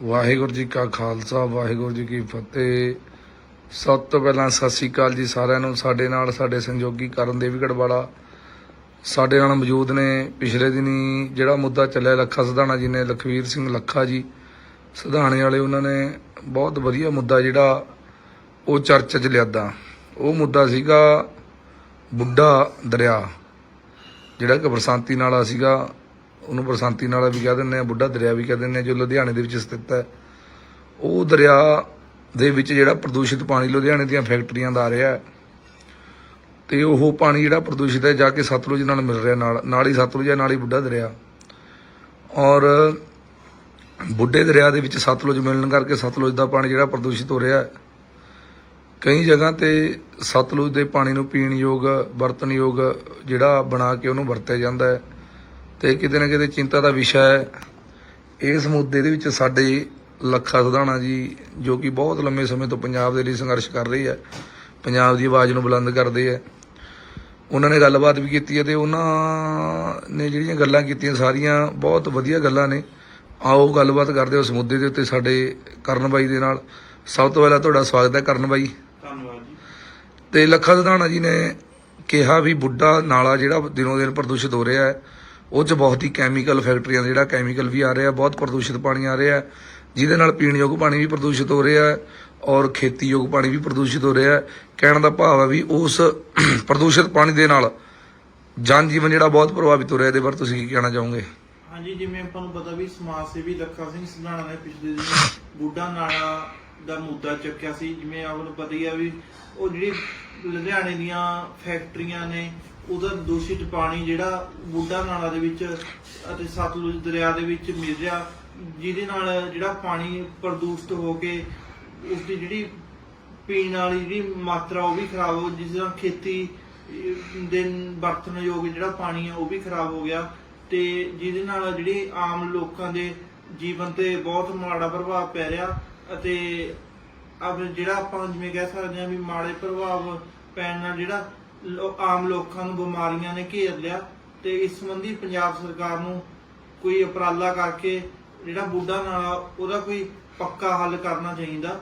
ਵਾਹਿਗੁਰੂ ਜੀ ਕਾ ਖਾਲਸਾ, ਵਾਹਿਗੁਰੂ ਜੀ ਕੀ ਫਤਿਹ। ਸਭ ਤੋਂ ਪਹਿਲਾਂ ਸਤਿ ਸ੍ਰੀ ਅਕਾਲ ਜੀ ਸਾਰਿਆਂ ਨੂੰ। ਸਾਡੇ ਨਾਲ ਸਾਡੇ ਸੰਯੋਗੀ ਕਰਨ ਦੇਵੀਗੜ ਵਾਲਾ ਸਾਡੇ ਨਾਲ ਮੌਜੂਦ ਨੇ ਪਿਛਲੇ ਦਿਨੀ ਜਿਹੜਾ ਮੁੱਦਾ ਚੱਲਿਆ ਲੱਖਾ ਸਧਾਣਾ ਜੀ ਨੇ, ਲਖਵੀਰ ਸਿੰਘ ਲੱਖਾ ਜੀ। ਸਧਾਣੇ ਵਾਲੇ ਉਹਨਾਂ ਨੇ ਬਹੁਤ ਵਧੀਆ ਮੁੱਦਾ ਜਿਹੜਾ ਉਹ ਚਰਚਾ 'ਚ ਲਿਆਦਾ। ਉਹ ਮੁੱਦਾ ਸੀਗਾ ਬੁੱਢਾ ਦਰਿਆ, ਜਿਹੜਾ ਕਿ ਬਰਸਾਂਤੀ ਨਾਲਾ ਸੀਗਾ। ਉਹਨੂੰ ਬਰਸਾਂਤੀ ਨਾਲਾ ਵੀ ਕਹਿ ਦਿੰਦੇ ਆ, ਬੁੱਢਾ ਦਰਿਆ ਵੀ ਕਹਿ ਦਿੰਦੇ ਆ, ਜੋ ਲੁਧਿਆਣੇ ਦੇ ਵਿੱਚ ਸਥਿਤ ਹੈ। ਉਹ ਦਰਿਆ ਦੇ ਵਿੱਚ ਜਿਹੜਾ ਪ੍ਰਦੂਸ਼ਿਤ ਪਾਣੀ ਲੁਧਿਆਣੇ ਦੀਆਂ ਫੈਕਟਰੀਆਂ ਦਾ ਆ ਰਿਹਾ ਹੈ। ਤੇ ਉਹ ਪਾਣੀ ਜਿਹੜਾ ਪ੍ਰਦੂਸ਼ਿਤ ਹੈ, ਜਾ ਕੇ ਸਤਲੁਜ ਨਾਲ ਮਿਲ ਰਿਹਾ, ਨਾਲ ਨਾਲ ਹੀ ਸਤਲੁਜ ਹੈ, ਨਾਲ ਹੀ ਬੁੱਢਾ ਦਰਿਆ। ਔਰ ਬੁੱਢੇ ਦਰਿਆ ਦੇ ਵਿੱਚ ਸਤਲੁਜ ਮਿਲਣ ਕਰਕੇ ਸਤਲੁਜ ਦਾ ਪਾਣੀ ਜਿਹੜਾ ਪ੍ਰਦੂਸ਼ਿਤ ਹੋ ਰਿਹਾ ਹੈ। ਕਈ ਜਗ੍ਹਾ ਤੇ ਸਤਲੁਜ ਦੇ ਪਾਣੀ ਨੂੰ ਪੀਣ ਯੋਗ ਵਰਤਨ ਯੋਗ ਜਿਹੜਾ ਬਣਾ ਕੇ ਉਹਨੂੰ ਵਰਤਿਆ ਜਾਂਦਾ ਹੈ। ਤੇ ਕਿਤੇ ਨਾ ਕਿਤੇ ਚਿੰਤਾ ਦਾ ਵਿਸ਼ਾ ਹੈ। ਇਸ ਮੁੱਦੇ ਦੇ ਵਿੱਚ ਸਾਡੇ ਲੱਖਾ ਸਧਾਣਾ ਜੀ ਜੋ ਕਿ ਬਹੁਤ ਲੰਮੇ ਸਮੇਂ ਤੋਂ ਪੰਜਾਬ ਦੇ ਲਈ ਸੰਘਰਸ਼ ਕਰ ਰਹੀ ਹੈ ਪੰਜਾਬ ਦੀ ਆਵਾਜ਼ ਨੂੰ ਬੁਲੰਦ ਕਰਦੇ ਹੈ। ਉਹਨਾਂ ਨੇ ਗੱਲਬਾਤ ਵੀ ਕੀਤੀ ਹੈ ਤੇ ਉਹਨਾਂ ਨੇ ਜਿਹੜੀਆਂ ਗੱਲਾਂ ਕੀਤੀਆਂ ਸਾਰੀਆਂ ਬਹੁਤ ਵਧੀਆ ਗੱਲਾਂ ਨੇ। ਆਓ ਗੱਲਬਾਤ ਕਰਦੇ ਉਸ ਮੁੱਦੇ ਦੇ ਉੱਤੇ ਸਾਡੇ ਕਰਨ ਬਾਈ ਦੇ ਨਾਲ। ਸਭ ਤੋਂ ਪਹਿਲਾਂ ਤੁਹਾਡਾ ਸਵਾਗਤ ਹੈ ਕਰਨ ਬਾਈ। ਧੰਨਵਾਦ ਜੀ। ਤੇ ਲੱਖਾ ਸਧਾਣਾ ਜੀ ਨੇ ਕਿਹਾ ਵੀ ਬੁੱਢਾ ਨਾਲਾ ਜਿਹੜਾ ਦਿਨੋਂ ਦਿਨ ਪ੍ਰਦੂਸ਼ਿਤ ਹੋ ਰਿਹਾ ਹੈ ਉਹ 'ਚ ਬਹੁਤ ਹੀ ਕੈਮੀਕਲ ਫੈਕਟਰੀਆਂ ਜਿਹੜਾ ਕੈਮੀਕਲ ਵੀ ਆ ਰਿਹਾ, ਬਹੁਤ ਪ੍ਰਦੂਸ਼ਿਤ ਪਾਣੀ ਆ ਰਿਹਾ। ਜਿਹਦੇ ਨਾਲ ਪੀਣ ਯੋਗ ਪਾਣੀ ਵੀ ਪ੍ਰਦੂਸ਼ਿਤ ਹੋ ਰਿਹਾ ਔਰ ਖੇਤੀ ਯੋਗ ਪਾਣੀ ਵੀ ਪ੍ਰਦੂਸ਼ਿਤ ਹੋ ਰਿਹਾ। ਕਹਿਣ ਦਾ ਭਾਵ ਹੈ ਵੀ ਉਸ ਪ੍ਰਦੂਸ਼ਿਤ ਪਾਣੀ ਦੇ ਨਾਲ ਜਨ ਜੀਵਨ ਜਿਹੜਾ ਬਹੁਤ ਪ੍ਰਭਾਵਿਤ ਹੋ ਰਿਹਾ। ਇਹਦੇ ਬਾਰੇ ਤੁਸੀਂ ਕੀ ਕਹਿਣਾ ਚਾਹੋਗੇ? ਹਾਂਜੀ, ਜਿਵੇਂ ਆਪਾਂ ਨੂੰ ਪਤਾ ਵੀ ਸਮਾਜ ਸੇਵੀ ਲੱਖਾ ਸਿੰਘ ਸੰਧਾਣਾ ਨੇ ਪਿਛਲੇ ਦਿਨ ਬੁੱਢਾ ਨਾਲਾ ਦਾ ਮੁੱਦਾ ਚੱਕਿਆ ਸੀ। ਜਿਵੇਂ ਆਪਾਂ ਨੂੰ ਪਤਾ ਹੀ ਆ ਵੀ ਉਹ ਜਿਹੜੀ ਲੁਧਿਆਣੇ ਦੀਆਂ ਫੈਕਟਰੀਆਂ ਨੇ ਉਹਦਾ ਦੂਸ਼ਿਤ ਪਾਣੀ ਜਿਹੜਾ ਬੁੱਢਾ ਨਾਲਾ ਦੇ ਵਿੱਚ ਅਤੇ ਸਤਲੁਜ ਦਰਿਆ ਦੇ ਵਿੱਚ ਮਿਲ ਰਿਹਾ, ਜਿਹਦੇ ਨਾਲ ਜਿਹੜਾ ਪਾਣੀ ਪ੍ਰਦੂਸ਼ਿਤ ਹੋ ਕੇ ਉਸ ਦੀ ਜਿਹੜੀ ਪੀਣ ਵਾਲੀ ਜਿਹੜੀ ਮਾਤਰਾ ਉਹ ਵੀ ਖਰਾਬ ਹੋ, ਜਿਸ ਤਰ੍ਹਾਂ ਖੇਤੀ ਦੇ ਵਰਤਣ ਯੋਗ ਜਿਹੜਾ ਪਾਣੀ ਆ ਉਹ ਵੀ ਖਰਾਬ ਹੋ ਗਿਆ ਤੇ ਜਿਹਦੇ ਨਾਲ ਜਿਹੜੇ ਆਮ ਲੋਕਾਂ ਦੇ ਜੀਵਨ ਤੇ ਬਹੁਤ ਮਾੜਾ ਪ੍ਰਭਾਵ ਪੈ ਰਿਹਾ ਅਤੇ ਅਬ ਜਿਹੜਾ ਆਪਾਂ ਜਿਵੇਂ ਕਹਿ ਸਕਦੇ ਹਾਂ ਵੀ ਮਾੜੇ ਪ੍ਰਭਾਵ ਪੈਣ ਨਾਲ ਜਿਹੜਾ ਲੋ- ਆਮ ਲੋਕਾਂ ਨੂੰ ਬਿਮਾਰੀਆਂ ਨੇ ਘੇਰ ਲਿਆ ਤੇ ਇਸ ਸੰਬੰਧੀ ਪੰਜਾਬ ਸਰਕਾਰ ਨੂੰ ਕੋਈ ਉਪਰਾਲਾ ਕਰਕੇ ਜਿਹੜਾ ਬੁੱਢਾ ਨਾਲਾ, ਉਹਦਾ ਕੋਈ ਪੱਕਾ ਹੱਲ ਕਰਨਾ ਚਾਹੀਦਾ।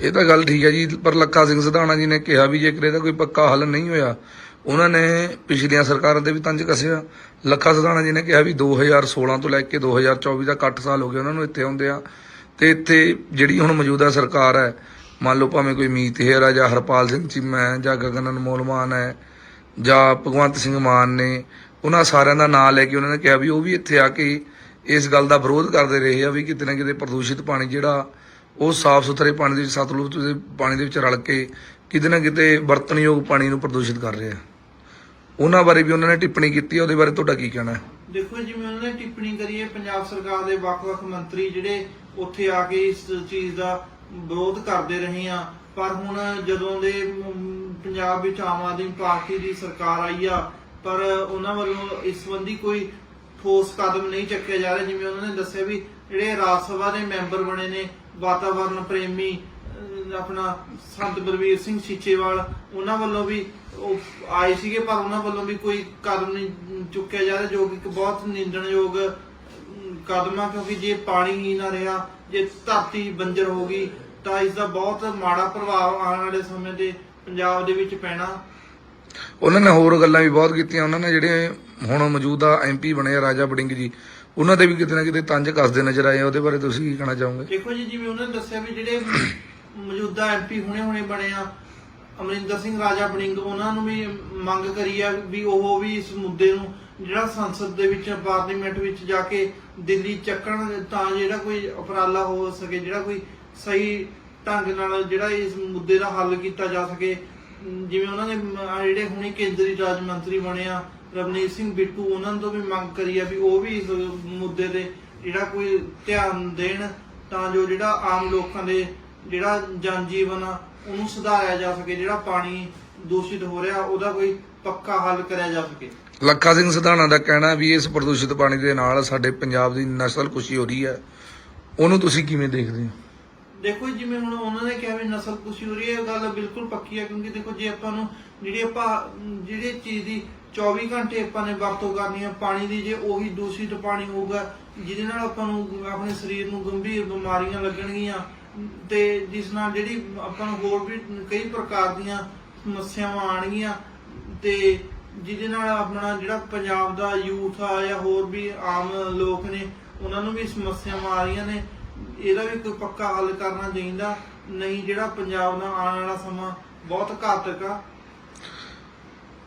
ਇਹ ਤਾਂ ਗੱਲ ਠੀਕ ਹੈ ਜੀ, ਪਰ ਲੱਖਾ ਸਿੰਘ ਸਧਾਣਾ ਜੀ ਨੇ ਕਿਹਾ ਵੀ ਜੇਕਰ ਇਹਦਾ ਕੋਈ ਪੱਕਾ ਹੱਲ ਨਹੀਂ ਹੋਇਆ, ਉਹਨਾਂ ਨੇ ਪਿਛਲੀਆਂ ਸਰਕਾਰਾਂ ਦੇ ਵੀ ਤੰਜ ਕੱਸਿਆ। ਲੱਖਾ ਸਧਾਣਾ ਜੀ ਨੇ ਕਿਹਾ ਵੀ 2016 ਤੋਂ ਲੈ ਕੇ 2024 ਦਾ 8 ਸਾਲ ਹੋ ਗਏ ਉਹਨਾਂ ਨੂੰ ਇੱਥੇ ਆਉਂਦੇ ਆ ਤੇ ਇੱਥੇ ਜਿਹੜੀ ਹੁਣ ਮੌਜੂਦਾ ਸਰਕਾਰ ਹੈ ਮੰਨ ਲਓ ਭਾਵੇਂ ਕੋਈ ਮੀਤ ਹੇਰ ਹੈ ਜਾਂ ਹਰਪਾਲ ਸਿੰਘ ਚੀਮਾ ਹੈ ਜਾਂ ਗਗਨ ਅਨਮੋਲ ਮਾਨ ਹੈ ਜਾਂ ਭਗਵੰਤ ਸਿੰਘ ਮਾਨ ਨੇ, ਉਹਨਾਂ ਸਾਰਿਆਂ ਦਾ ਨਾਂ ਲੈ ਕੇ ਉਹਨਾਂ ਨੇ ਕਿਹਾ ਵੀ ਉਹ ਵੀ ਇੱਥੇ ਆ ਕੇ ਇਸ ਗੱਲ ਦਾ ਵਿਰੋਧ ਕਰਦੇ ਰਹੇ ਆ ਵੀ ਕਿਤੇ ਨਾ ਕਿਤੇ ਪ੍ਰਦੂਸ਼ਿਤ ਪਾਣੀ ਜਿਹੜਾ ਉਹ ਸਾਫ਼ ਸੁਥਰੇ ਪਾਣੀ ਦੇ ਵਿੱਚ, ਸਤਲੁਜ ਦੇ ਪਾਣੀ ਦੇ ਵਿੱਚ ਰਲ ਕੇ ਕਿਤੇ ਨਾ ਕਿਤੇ ਵਰਤਣਯੋਗ ਪਾਣੀ ਨੂੰ ਪ੍ਰਦੂਸ਼ਿਤ ਕਰ ਰਿਹਾ। ਉਹਨਾਂ ਬਾਰੇ ਵੀ ਉਹਨਾਂ ਨੇ ਟਿੱਪਣੀ ਕੀਤੀ ਉਹਦੇ ਬਾਰੇ ਤੁਹਾਡਾ ਕੀ ਕਹਿਣਾ ਹੈ? ਦੇਖੋ ਜਿਵੇਂ ਉਹਨਾਂ ਨੇ ਟਿੱਪਣੀ ਕਰੀ ਹੈ, ਪੰਜਾਬ ਸਰਕਾਰ ਦੇ ਵੱਖ-ਵੱਖ ਮੰਤਰੀ ਜਿਹੜੇ ਉੱਥੇ ਆ ਕੇ ਇਸ ਚੀਜ਼ ਦਾ ਵਿਰੋਧ ਕਰਦੇ ਰਹੇ ਆ ਪਰ ਹੁਣ ਜਦੋਂ ਦੇ ਪੰਜਾਬ ਵਿੱਚ ਆਮ ਆਦਮੀ ਪਾਰਟੀ ਦੀ ਸਰਕਾਰ ਆਈ ਆ, ਪਰ ਉਹਨਾਂ ਵੱਲੋਂ ਇਸ ਸੰਬੰਧੀ ਕੋਈ ਠੋਸ ਕਦਮ ਨਹੀਂ ਚੱਕਿਆ ਜਾ ਰਿਹਾ, ਜਿਵੇਂ ਉਹਨਾਂ ਨੇ ਦੱਸਿਆ ਵੀ ਜਿਹੜੇ ਰਾਜ ਸਭਾ ਦੇ ਮੈਂਬਰ ਬਣੇ ਨੇ ਵਾਤਾਵਰਣ ਪ੍ਰੇਮੀ ਆਪਣਾ ਸੰਤ ਬਲਵੀਰ ਸਿੰਘ ਸੀਚੇਵਾਲ, ਉਹਨਾਂ ਵੱਲੋਂ ਵੀ ਆਏ ਸੀਗੇ, ਪਰ ਉਹਨਾਂ ਵੱਲੋਂ ਵੀ ਕੋਈ ਕਦਮ ਨਹੀਂ ਚੁੱਕਿਆ ਜਾ ਰਿਹਾ, ਜੋ ਕਿ ਇੱਕ ਬਹੁਤ ਨਿੰਦਣਯੋਗ ਕਦਮ ਆ ਕਿਉਂਕਿ ਜੇ ਪਾਣੀ ਹੀ ਨਾ ਰਿਹਾ ਜੇ ਧਰਤੀ ਬੰਜਰ ਹੋ ਗਈ ਤਾਂ ਇਸ ਦਾ ਬਹੁਤ ਮਾੜਾ ਪ੍ਰਭਾਵ ਆਉਣ ਵਾਲੇ ਸਮੇਂ ਤੇ ਪੰਜਾਬ ਦੇ ਵਿੱਚ ਪੈਣਾ। ਉਹਨਾਂ ਨੇ ਹੋਰ ਗੱਲਾਂ ਵੀ ਬਹੁਤ ਕੀਤੀਆਂ। ਉਹਨਾਂ ਨੇ ਜਿਹੜੇ ਹੁਣ ਮੌਜੂਦਾ ਐਮਪੀ ਬਣੇ ਆ ਰਾਜਾ ਬੜਿੰਗ ਜੀ ਉਹਨਾਂ ਦੇ ਵੀ ਕਿਤੇ ਨਾ ਕਿਤੇ ਤੰਜ ਕੱਸਦੇ ਨਜ਼ਰ ਆਏ ਉਹਦੇ ਬਾਰੇ ਤੁਸੀਂ ਕੀ ਕਹਿਣਾ ਚਾਹੋਗੇ? ਦੇਖੋ ਜੀ ਜਿਵੇਂ ਉਹਨਾਂ ਨੇ ਦੱਸਿਆ ਵੀ ਜਿਹੜੇ ਮੌਜੂਦਾ ਐਮਪੀ ਹੁਣੇ ਹੁਣੇ ਬਣੇ ਆ ਅਮਰਿੰਦਰ ਸਿੰਘ ਰਾਜਾ ਬੜਿੰਗ ਉਹਨਾਂ ਨੂੰ ਵੀ ਮੰਗ ਕਰੀ ਆ ਵੀ ਉਹ ਵੀ ਇਸ ਮੁੱਦੇ ਨੂੰ ਜਿਹੜਾ ਸੰਸਦ ਦੇ ਵਿੱਚ ਪਾਰਲੀਮੈਂਟ ਵਿੱਚ ਜਾ ਕੇ ਦਿੱਲੀ ਚੱਕਣ ਤਾਂ ਜਿਹੜਾ ਕੋਈ ਉਪਰਾਲਾ ਹੋ ਸਕੇ, ਜਿਹੜਾ ਕੋਈ ਸਹੀ ਢੰਗ ਨਾਲ ਜਿਹੜਾ ਇਸ ਮੁੱਦੇ ਦਾ ਹੱਲ ਕੀਤਾ ਜਾ ਸਕੇ। ਜਿਵੇਂ ਉਹਨਾਂ ਨੇ ਜਿਹੜੇ ਹੁਣੇ ਕੇਂਦਰੀ ਰਾਜ ਮੰਤਰੀ ਬਣੇ ਆ, ਰਵਨੀਤ ਸਿੰਘ ਬਿੱਟੂ, ਉਹਨਾਂ ਤੋਂ ਵੀ ਮੰਗ ਕਰੀ ਆ ਵੀ ਉਹ ਵੀ ਇਸ ਮੁੱਦੇ ਤੇ ਜਿਹੜਾ ਕੋਈ ਧਿਆਨ ਦੇਣ ਤਾਂ ਜੋ ਜਿਹੜਾ ਆਮ ਲੋਕਾਂ ਦੇ ਜਿਹੜਾ ਜਨ ਜੀਵਨ ਆ ਉਹਨੂੰ ਸੁਧਾਰਿਆ ਜਾ ਸਕੇ ਜਿਹੜਾ ਪਾਣੀ ਦੂਸ਼ਿਤ ਹੋ ਰਿਹਾ ਉਹਦਾ ਕੋਈ ਪੱਕਾ ਹੱਲ ਕਰਿਆ ਜਾ ਸਕੇ। ਲੱਖਾ ਸਿੰਘ ਸਿਧਾਣਾ ਦਾ ਕਹਿਣਾ ਵੀ ਇਸ ਪ੍ਰਦੂਸ਼ਿਤ ਪਾਣੀ ਦੇ ਨਾਲ ਸਾਡੇ ਪੰਜਾਬ ਦੀ ਨਸਲ ਖੁਸ਼ੀ ਹੋ ਰਹੀ ਹੈ। ਉਹਨੂੰ ਤੁਸੀਂ ਕਿਵੇਂ ਦੇਖਦੇ ਹੋ? ਦੇਖੋ ਜਿਵੇਂ ਹੁਣ ਉਹਨਾਂ ਨੇ ਕਿਹਾ ਵੀ ਨਸਲ ਕੁਸ਼ੀ ਹੋ ਰਹੀ ਹੈ ਇਹ ਗੱਲ ਬਿਲਕੁਲ ਪੱਕੀ ਹੈ ਕਿਉਂਕਿ ਦੇਖੋ ਜੇ ਆਪਾਂ ਨੂੰ ਜਿਹੜੀ ਆਪਾਂ ਜਿਹੜੀ ਚੀਜ਼ ਦੀ 24 ਘੰਟੇ ਆਪਾਂ ਨੇ ਵਰਤੋਂ ਕਰਨੀ ਆ ਪਾਣੀ ਦੀ ਜੇ ਉਹੀ ਦੂਸ਼ਿਤ ਪਾਣੀ ਹੋਊਗਾ ਜਿਹਦੇ ਨਾਲ ਆਪਾਂ ਨੂੰ ਆਪਣੇ ਸਰੀਰ ਨੂੰ ਗੰਭੀਰ ਬਿਮਾਰੀਆਂ ਲੱਗਣਗੀਆਂ ਤੇ ਜਿਸ ਨਾਲ ਜਿਹੜੀ ਆਪਾਂ ਨੂੰ ਹੋਰ ਵੀ ਕਈ ਪ੍ਰਕਾਰ ਦੀਆਂ ਸਮੱਸਿਆਵਾਂ ਆਣਗੀਆਂ ਤੇ ਜਿਹਦੇ ਨਾਲ ਆਪਣਾ ਜਿਹੜਾ ਪੰਜਾਬ ਦਾ ਯੂਥ ਆ ਜਾਂ ਹੋਰ ਵੀ ਆਮ ਲੋਕ ਨੇ, ਉਹਨਾਂ ਨੂੰ ਵੀ ਸਮੱਸਿਆਵਾਂ ਆ ਰਹੀਆਂ ਨੇ, ਇਹਦਾ ਵੀ ਕੋਈ ਪੱਕਾ ਹੱਲ ਕਰਨਾ ਚਾਹੀਦਾ। ਨਹੀਂ ਜਿਹੜਾ ਪੰਜਾਬ ਦਾ ਆਉਣ ਵਾਲਾ ਸਮਾਂ ਬਹੁਤ ਘਾਤਕ ਆ।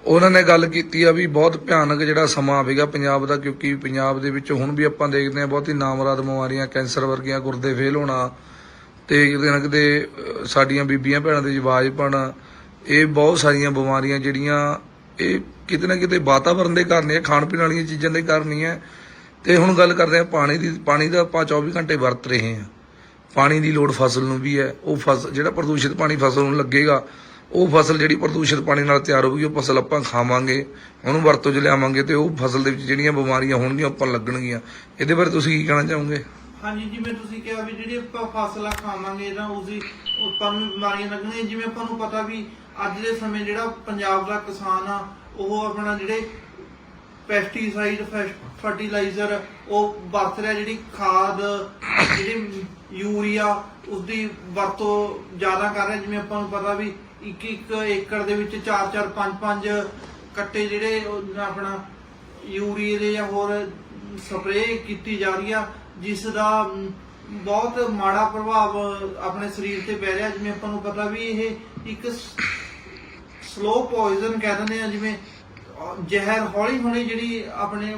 ਉਹਨਾਂ ਨੇ ਗੱਲ ਕੀਤੀ ਆ ਵੀ ਬਹੁਤ ਭਿਆਨਕ ਜਿਹੜਾ ਸਮਾਂ ਆਵੇਗਾ ਪੰਜਾਬ ਦਾ, ਕਿਉਂਕਿ ਪੰਜਾਬ ਦੇ ਵਿੱਚ ਹੁਣ ਵੀ ਆਪਾਂ ਦੇਖਦੇ ਆ ਬਹੁਤ ਹੀ ਨਾਮਰਾਦ ਬਿਮਾਰੀਆਂ, ਕੈਂਸਰ ਵਰਗੀਆਂ ਗੁਰਦੇ ਫੇਲ ਹੋਣਾ ਤੇ ਕਿਤੇ ਨਾ ਕਿਤੇ ਸਾਡੀਆਂ ਬੀਬੀਆਂ ਭੈਣਾਂ ਦੇ ਜਵਾਜ ਪਣ, ਇਹ ਬਹੁਤ ਸਾਰੀਆਂ ਬਿਮਾਰੀਆਂ ਜਿਹੜੀਆਂ ਇਹ ਕਿਤੇ ਨਾ ਕਿਤੇ ਵਾਤਾਵਰਣ ਦੇ ਕਾਰਨ ਹੀ ਹੈ ਖਾਣ ਪੀਣ ਵਾਲੀਆਂ ਚੀਜ਼ਾਂ ਦੇ ਕਾਰਨ ਹੀ ਹੈ ਤੇ ਹੁਣ ਗੱਲ ਕਰਦੇ ਆ ਪਾਣੀ ਦੀ, ਪਾਣੀ ਦਾ ਆਪਾਂ 24 ਘੰਟੇ ਵਰਤ ਰਹੇ ਹਾਂ। ਪਾਣੀ ਦੀ ਲੋੜ ਫਸਲ ਨੂੰ ਵੀ ਹੈ, ਉਹ ਫਸਲ ਜਿਹੜਾ ਪ੍ਰਦੂਸ਼ਿਤ ਪਾਣੀ ਫਸਲ ਨੂੰ ਲੱਗੇਗਾ, ਉਹ ਫਸਲ ਜਿਹੜੀ ਪ੍ਰਦੂਸ਼ਿਤ ਪਾਣੀ ਨਾਲ ਤਿਆਰ ਹੋਊਗੀ, ਉਹ ਫਸਲ ਆਪਾਂ ਖਾਵਾਂਗੇ, ਉਹਨੂੰ ਵਰਤੋਂ 'ਚ ਲਿਆਵਾਂਗੇ ਤੇ ਉਹ ਫਸਲ ਦੇ ਵਿੱਚ ਜਿਹੜੀਆਂ ਬਿਮਾਰੀਆਂ ਹੋਣਗੀਆਂ, ਉਹ ਆਪਾਂ ਲੱਗਣਗੀਆਂ। ਇਹਦੇ ਬਾਰੇ ਤੁਸੀਂ ਕੀ ਕਹਿਣਾ ਚਾਹੋਗੇ? ਹਾਂਜੀ, ਜਿਵੇਂ ਤੁਸੀਂ ਕਿਹਾ ਵੀ ਜਿਹੜੀ ਆਪਾਂ ਫਸਲਾਂ ਖਾਵਾਂਗੇ ਤਾਂ ਉਸਦੀ ਆਪਾਂ ਨੂੰ ਬਿਮਾਰੀਆਂ ਲੱਗਣਗੀਆਂ, ਜਿਵੇਂ ਆਪਾਂ ਨੂੰ ਪਤਾ ਵੀ ਅੱਜ ਦੇ ਸਮੇਂ ਜਿਹੜਾ ਪੰਜਾਬ ਦਾ ਕਿਸਾਨ ਆ, ਉਹ ਆਪਣਾ ਜਿਹੜੇ ਪੈਸਟੀਸਾਈਡ ਫਰਟੀਲਾਈਜ਼ਰ ਉਹ ਵਰਤ ਰਿਹਾ, ਜਿਹੜੀ ਖਾਦ, ਜਿਹੜੀ ਯੂਰੀਆ, ਉਸਦੀ ਵਰਤੋਂ ਜ਼ਿਆਦਾ ਕਰ ਰਿਹਾ, ਜਿਵੇਂ ਆਪਾਂ ਨੂੰ ਪਤਾ ਵੀ ਇੱਕ ਇੱਕ ਏਕੜ ਦੇ ਵਿੱਚ 4 4 5 5 ਕੱਟੇ ਜਿਹੜੇ ਆਪਣਾ ਯੂਰੀਏ ਦੇ ਜਾਂ ਹੋਰ ਸਪਰੇਅ ਕੀਤੀ ਜਾ ਰਹੀ ਆ ਜਿਸ ਦਾ ਬਹੁਤ ਮਾੜਾ ਪ੍ਰਭਾਵ ਆਪਣੇ ਸਰੀਰ ਤੇ ਪੈ ਰਿਹਾ, ਜਿਵੇਂ ਆਪਾਂ ਨੂੰ ਪਤਾ ਵੀ ਇਹ ਇੱਕ ਸਲੋ ਪੋਇਜ਼ਨ ਕਹਿ ਦਿੰਦੇ ਆ, ਜਿਵੇਂ ਜ਼ਹਿਰ ਹੌਲੀ ਹੌਲੀ ਜਿਹੜੀ ਆਪਣੇ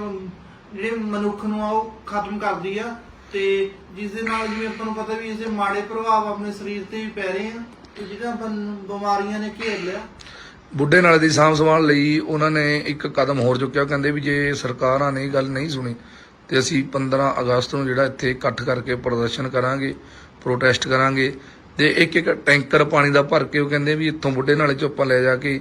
ਜਿਹੜੇ ਮਨੁੱਖ ਨੂੰ ਆ, ਉਹ ਖਤਮ ਕਰਦੀ ਆ, ਤੇ ਜਿਸ ਦੇ ਨਾਲ ਜਿਵੇਂ ਆਪਾਂ ਨੂੰ ਪਤਾ ਵੀ ਇਸ ਦੇ ਮਾੜੇ ਪ੍ਰਭਾਵ ਆਪਣੇ ਸਰੀਰ ਤੇ ਵੀ ਪੈ ਰਹੇ ਆ, ਤੇ ਜਿਹੜਾ ਬਿਮਾਰੀਆਂ ਨੇ ਘੇਰ ਲਿਆ। ਬੁੱਢੇ ਨਾਲੇ ਦੀ ਸਾਂਭ ਸੰਭਾਲ ਲਈ ਉਹਨਾਂ ਨੇ ਇੱਕ ਕਦਮ ਹੋਰ ਚੁੱਕਿਆ ਕਹਿੰਦੇ ਵੀ ਜੇ ਸਰਕਾਰਾਂ ਨੇ ਗੱਲ ਨਹੀਂ ਸੁਣੀ ਤੇ ਅਸੀਂ 15 ਅਗਸਤ ਨੂੰ ਜਿਹੜਾ ਇੱਥੇ ਇਕੱਠ ਕਰਕੇ ਪ੍ਰਦਰਸ਼ਨ ਕਰਾਂਗੇ ਪ੍ਰੋਟੈਸਟ ਕਰਾਂਗੇ ਤੇ ਇੱਕ ਇੱਕ ਟੈਂਕਰ ਪਾਣੀ ਦਾ ਭਰ ਕੇ ਉਹ ਕਹਿੰਦੇ ਵੀ ਇੱਥੋਂ ਬੁੱਢੇ ਨਾਲੇ ਚੋਂ ਆਪਾਂ ਲੈ ਜਾ ਕੇ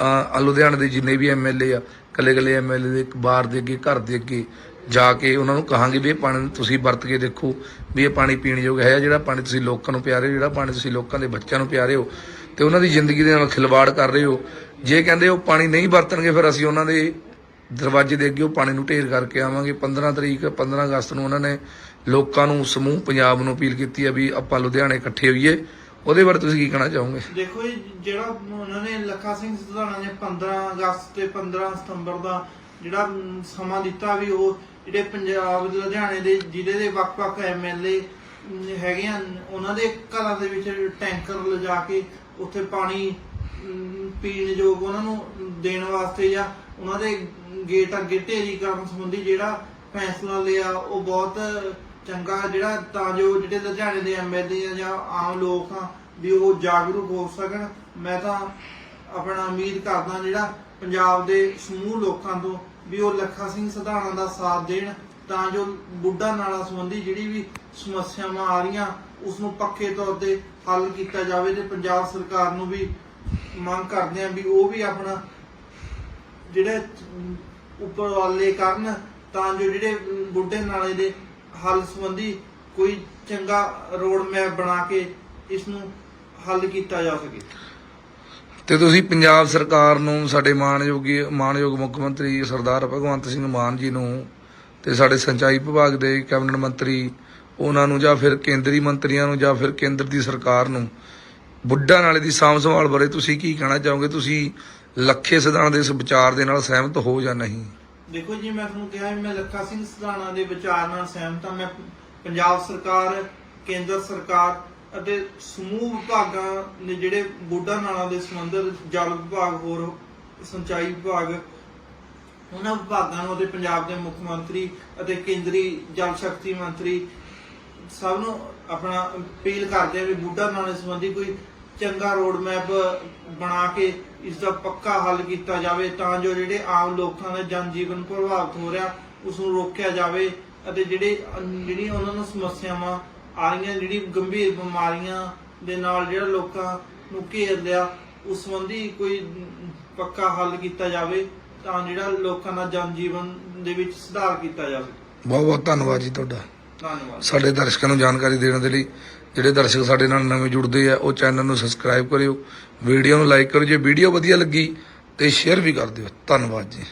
ਅਹ, ਲੁਧਿਆਣੇ ਦੇ ਜਿੰਨੇ ਵੀ ਐਮਐਲਏ ਆ ਕੱਲੇ ਕੱਲੇ ਐਮਐਲਏ ਦੇ ਇੱਕ ਬਾਰ ਦੇ ਅੱਗੇ ਘਰ ਦੇ ਅੱਗੇ ਜਾ ਕੇ ਉਹਨਾਂ ਨੂੰ ਕਹਾਂਗੇ ਵੀ ਇਹ ਪਾਣੀ ਤੁਸੀਂ ਵਰਤ ਕੇ ਦੇਖੋ ਵੀ ਇਹ ਪਾਣੀ ਪੀਣ ਯੋਗ ਹੈ ਜਿਹੜਾ ਪਾਣੀ ਤੁਸੀਂ ਲੋਕਾਂ ਨੂੰ ਪਿਆ ਰਹੇ ਹੋ ਜਿਹੜਾ ਪਾਣੀ ਤੁਸੀਂ ਲੋਕਾਂ ਦੇ ਬੱਚਿਆਂ ਨੂੰ ਪਿਆ ਰਹੇ ਹੋ ਤੇ ਉਹਨਾਂ ਦੀ ਜ਼ਿੰਦਗੀ ਦੇ ਨਾਲ ਖਿਲਵਾੜ ਕਰ ਰਹੇ ਹੋ। ਜੇ ਕਹਿੰਦੇ ਉਹ ਪਾਣੀ ਨਹੀਂ ਵਰਤਣਗੇ ਫਿਰ ਅਸੀਂ ਉਹਨਾਂ ਦੇ ਦਰਵਾਜ਼ੇ ਦੇ ਅੱਗੇ ਪਾਣੀ ਨੂੰ ਢੇਰ ਕਰਕੇ ਆਵਾਂਗੇ। 15 ਤਰੀਕ 15 ਅਗਸਤ ਨੂੰ ਉਹਨਾਂ ਨੇ ਲੋਕਾਂ ਨੂੰ ਸਮੂਹ ਪੰਜਾਬ ਨੂੰ ਅਪੀਲ ਕੀਤੀ ਹੈ ਵੀ ਆਪਾਂ ਲੁਧਿਆਣੇ ਇਕੱਠੇ ਹੋਈਏ। ਉਹਦੇ ਬਾਰੇ ਤੁਸੀਂ ਕੀ ਕਹਿਣਾ ਚਾਹੋਗੇ? ਦੇਖੋ ਜੀ, ਜਿਹੜਾ ਉਹਨਾਂ ਨੇ ਲੱਖਾ ਸਿੰਘ ਸਿਧਾਣਾ ਨੇ 15 ਅਗਸਤ ਤੇ 15 ਸਤੰਬਰ ਦਾ ਜਿਹੜਾ ਸਮਾਂ ਦਿੱਤਾ ਵੀ ਉਹ ਜਿਹੜੇ ਪੰਜਾਬ, ਲੁਧਿਆਣੇ ਦੇ ਜ਼ਿਲ੍ਹੇ ਦੇ ਵੱਖ-ਵੱਖ ਐਮਐਲਏ ਹੈਗੇ ਆ ਉਹਨਾਂ ਦੇ ਘਰਾਂ ਦੇ ਵਿੱਚ ਟੈਂਕਰ ਲਿਜਾ ਕੇ ਉੱਥੇ ਪਾਣੀ ਪੀਣ ਯੋਗ ਉਹਨਾਂ ਨੂੰ ਦੇਣ ਵਾਸਤੇ ਜਾਂ ਉਹਨਾਂ ਦੇ ਗੇਟ ਅੱਗੇ ਢੇਰੀ ਕਰਨ ਸੰਬੰਧੀ ਜਿਹੜਾ ਫੈਸਲਾ ਲਿਆ, ਉਹ ਬਹੁਤ ਚੰਗਾ ਜਿਹੜਾ ਤਾਂ ਜੋ ਜਿਹੜੇ ਲੁਧਿਆਣੇ ਦੇ ਐਮਐਲਏ ਜਾਂ ਆਮ ਲੋਕ ਆ ਵੀ ਉਹ ਜਾਗਰੂਕ ਹੋ ਸਕਣ, ਮੈਂ ਤਾਂ ਆਪਣਾ ਉਮੀਦ ਕਰਦਾ ਜਿਹੜਾ ਪੰਜਾਬ ਦੇ ਸਮੂਹ ਲੋਕਾਂ ਤੋਂ ਵੀ ਉਹ ਲੱਖਾ ਸਿੰਘ ਸਿਧਾਣਾ ਦਾ ਸਾਥ ਦੇਣ, ਤਾਂ ਜੋ ਬੁੱਢਾ ਨਾਲਾ ਸੰਬੰਧੀ ਜਿਹੜੀ ਵੀ ਸਮੱਸਿਆਵਾਂ ਆ ਰਹੀਆਂ, ਉਸ ਨੂੰ ਪੱਕੇ ਤੌਰ ਤੇ ਹੱਲ ਕੀਤਾ ਜਾਵੇ ਤੇ ਪੰਜਾਬ ਸਰਕਾਰ ਨੂੰ ਵੀ ਮੰਗ ਕਰਦੇ ਆ ਵੀ ਉਹ ਵੀ ਆਪਣਾ ਜਿਹੜੇ ਉੱਪਰ ਵਾਲੇ ਕਰਨ, ਤਾਂ ਜੋ ਜਿਹੜੇ ਬੁੱਢੇ ਨਾਲੇ ਦੇ ਹੱਲ ਸੰਬੰਧੀ ਕੋਈ ਚੰਗਾ ਰੋਡ ਮੈਪ ਬਣਾ ਕੇ ਇਸ ਨੂੰ ਹੱਲ ਕੀਤਾ ਜਾ ਸਕੇ। ਤੇ ਤੁਸੀਂ ਪੰਜਾਬ ਸਰਕਾਰ ਨੂੰ, ਸਾਡੇ ਮਾਣਯੋਗੀ ਮਾਣਯੋਗ ਮੁੱਖ ਮੰਤਰੀ ਸਰਦਾਰ ਭਗਵੰਤ ਸਿੰਘ ਮਾਨ ਜੀ ਨੂੰ ਤੇ ਸਾਡੇ ਸਿੰਚਾਈ ਵਿਭਾਗ ਦੇ ਕੈਬਨਿਟ ਮੰਤਰੀ, ਉਹਨਾਂ ਨੂੰ ਜਾਂ ਫਿਰ ਕੇਂਦਰੀ ਮੰਤਰੀਆਂ ਨੂੰ ਜਾਂ ਫਿਰ ਕੇਂਦਰ ਦੀ ਸਰਕਾਰ ਨੂੰ, ਬੁੱਢਾ ਨਾਲੇ ਦੀ ਸਾਂਭ ਸੰਭਾਲ ਬਾਰੇ ਤੁਸੀਂ ਕੀ ਕਹਿਣਾ ਚਾਹੋਗੇ? ਤੁਸੀਂ ਲੱਖੇ ਸਿਧਾਂਤ ਦੇ ਇਸ ਵਿਚਾਰ ਦੇ ਨਾਲ ਸਹਿਮਤ ਹੋ ਜਾਂ ਨਹੀਂ? ਦੇਖੋ ਜੀ, ਮੈਂ ਤੁਹਾਨੂੰ ਕਿਹਾ ਮੈਂ ਲੱਖਾ ਸਿੰਘ ਸਿਧਾਣਾ ਦੇ ਵਿਚਾਰ ਨਾਲ ਸਹਿਮਤ ਹਾਂ। ਮੈਂ ਪੰਜਾਬ ਸਰਕਾਰ, ਕੇਂਦਰ ਸਰਕਾਰ ਅਤੇ ਸਮੂਹ ਵਿਭਾਗਾਂ ਨੇ ਜਿਹੜੇ ਬੁੱਢਾ ਨਾਲਾਂ ਦੇ ਸੰਬੰਧਿਤ ਜਲ ਵਿਭਾਗ ਹੋਰ ਸਿੰਚਾਈ ਵਿਭਾਗ, ਉਹਨਾਂ ਵਿਭਾਗਾਂ ਨੂੰ ਅਤੇ ਪੰਜਾਬ ਦੇ ਮੁੱਖ ਮੰਤਰੀ ਅਤੇ ਕੇਂਦਰੀ ਜਲ ਸ਼ਕਤੀ ਮੰਤਰੀ ਸਭ ਨੂੰ ਆਪਣਾ ਅਪੀਲ ਕਰਦੇ ਆ ਵੀ ਬੁੱਢਾ ਨਾਲੇ ਸੰਬੰਧੀ ਕੋਈ ਚੰਗਾ ਰੋਡ ਮੈਪ ਬਣਾ ਕੇ ਇਸ ਦਾ ਪੱਕਾ ਹੱਲ ਕੀਤਾ ਜਾਵੇ ਤਾਂ ਜੋ ਜਿਹੜੇ ਆਮ ਲੋਕਾਂ ਦਾ ਜਨ ਜੀਵਨ ਪ੍ਰਭਾਵਿਤ ਹੋ ਰਿਹਾ ਉਸ ਨੂੰ ਰੋਕਿਆ ਜਾਵੇ ਅਤੇ ਜਿਹੜੇ ਜਿਹੜੀਆਂ ਉਹਨਾਂ ਨੂੰ ਸਮੱਸਿਆਵਾਂ ਆ ਰਹੀਆਂ ਜਿਹੜੀ ਗੰਭੀਰ ਬਿਮਾਰੀਆਂ ਦੇ ਨਾਲ ਜਿਹੜਾ ਲੋਕਾਂ ਨੂੰ ਘੇਰ ਲਿਆ ਉਸ ਸੰਬੰਧੀ ਕੋਈ ਪੱਕਾ ਹੱਲ ਕੀਤਾ ਜਾਵੇ ਤਾਂ ਜਿਹੜਾ ਲੋਕਾਂ ਦਾ ਜਨ ਜੀਵਨ ਦੇ ਵਿੱਚ ਸੁਧਾਰ ਕੀਤਾ ਜਾਵੇ। ਬਹੁਤ ਬਹੁਤ ਧੰਨਵਾਦ ਜੀ ਤੁਹਾਡਾ। ਧੰਨਵਾਦ। ਸਾਡੇ ਦਰਸ਼ਕਾਂ ਨੂੰ ਜਾਣਕਾਰੀ ਦੇਣ ਦੇ ਲਈ ਜਿਹੜੇ ਦਰਸ਼ਕ ਸਾਡੇ ਨਾਲ ਨਵੇਂ ਜੁੜਦੇ ਆ, ਉਹ ਚੈਨਲ ਨੂੰ ਸਬਸਕ੍ਰਾਈਬ ਕਰਿਓ ਵੀਡੀਓ ਨੂੰ ਲਾਈਕ ਕਰਿਓ, ਜੇ ਵੀਡੀਓ ਵਧੀਆ ਲੱਗੀ ਤੇ ਸ਼ੇਅਰ ਵੀ ਕਰ ਦਿਓ। ਧੰਨਵਾਦ ਜੀ।